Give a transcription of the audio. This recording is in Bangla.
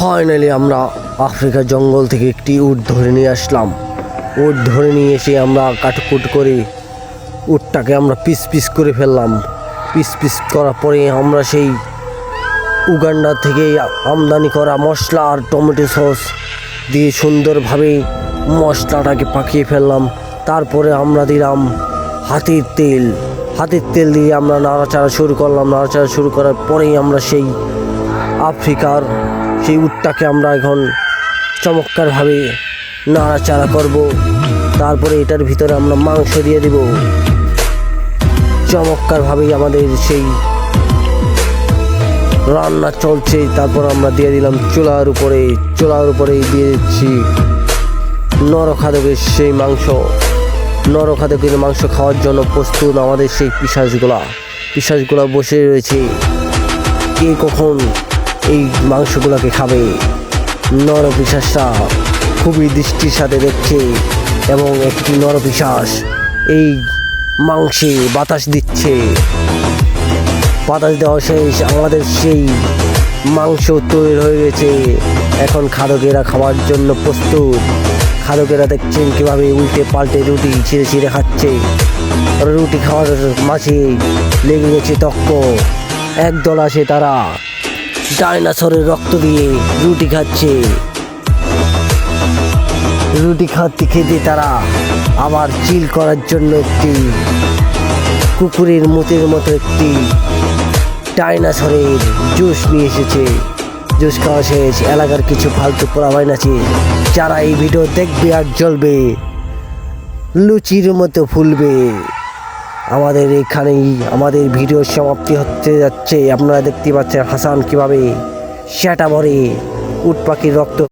ফাইনালি আমরা আফ্রিকার জঙ্গল থেকে একটি উট ধরে নিয়ে আসলাম। উট ধরে নিয়ে এসে আমরা কাটকুট করে উটটাকে আমরা পিস পিস করে ফেললাম। পিস পিস করার পরে আমরা সেই উগান্ডা থেকে আমদানি করা মশলা আর টমেটো সস দিয়ে সুন্দরভাবে মশলাটাকে পাকিয়ে ফেললাম। তারপরে আমরা দিলাম হাতির তেল। হাতির তেল দিয়ে আমরা নাড়াচাড়া শুরু করলাম। নাড়াচাড়া শুরু করার পরেই আমরা সেই আফ্রিকার সেই উটটাকে আমরা এখন চমৎকারভাবে নাড়াচাড়া করব। তারপরে এটার ভিতরে আমরা মাংস দিয়ে দিব। চমৎকারভাবেই আমাদের সেই রান্না চলছে। তারপর আমরা দিয়ে দিলাম চুলার উপরে চুলার উপরে দিয়ে দিচ্ছি নরখাদকের সেই মাংস। নরখাদকের মাংস খাওয়ার জন্য প্রস্তুত আমাদের সেই পিসাজগুলা। পিসাজগুলা বসে রয়েছে। কে কখন এই মাংসগুলোকে খাবে। নরপিশাসটা খুবই দৃষ্টির সাথে দেখছে এবং একটি নরপিশাস এই মাংসে বাতাস দিচ্ছে। বাতাস দেওয়া শেষ, আমাদের সেই মাংস তৈরি হয়ে গেছে। এখন খাদকেরা খাওয়ার জন্য প্রস্তুত। খাদকেরা দেখছেন কীভাবে উল্টে পাল্টে রুটি ছিঁড়ে ছিঁড়ে খাচ্ছে। রুটি খাওয়ার মাঝে লেগে গেছে তক্ক। একদল আছে তারা। ডাইনাসরের রক্ত দিয়ে রুটি খাচ্ছে। রুটি খাতে খেতে তারা আবার চিল করার জন্য একটি কুকুরের মুতের মতো একটি ডাইনাসরের জুস নিয়ে এসেছে। জুস খাওয়া শেষ, এলাকার কিছু ফালতু পোড়াবাইন আছে। যারা এই ভিডিও দেখবে আর জ্বলবে, লুচির মতো ফুলবে। আমাদের এখানেই আমাদের ভিডিও সমাপ্তি হতে যাচ্ছে। আপনারা দেখতে পাচ্ছেন হাসান কীভাবে সেটা ভরে উট পাখির রক্ত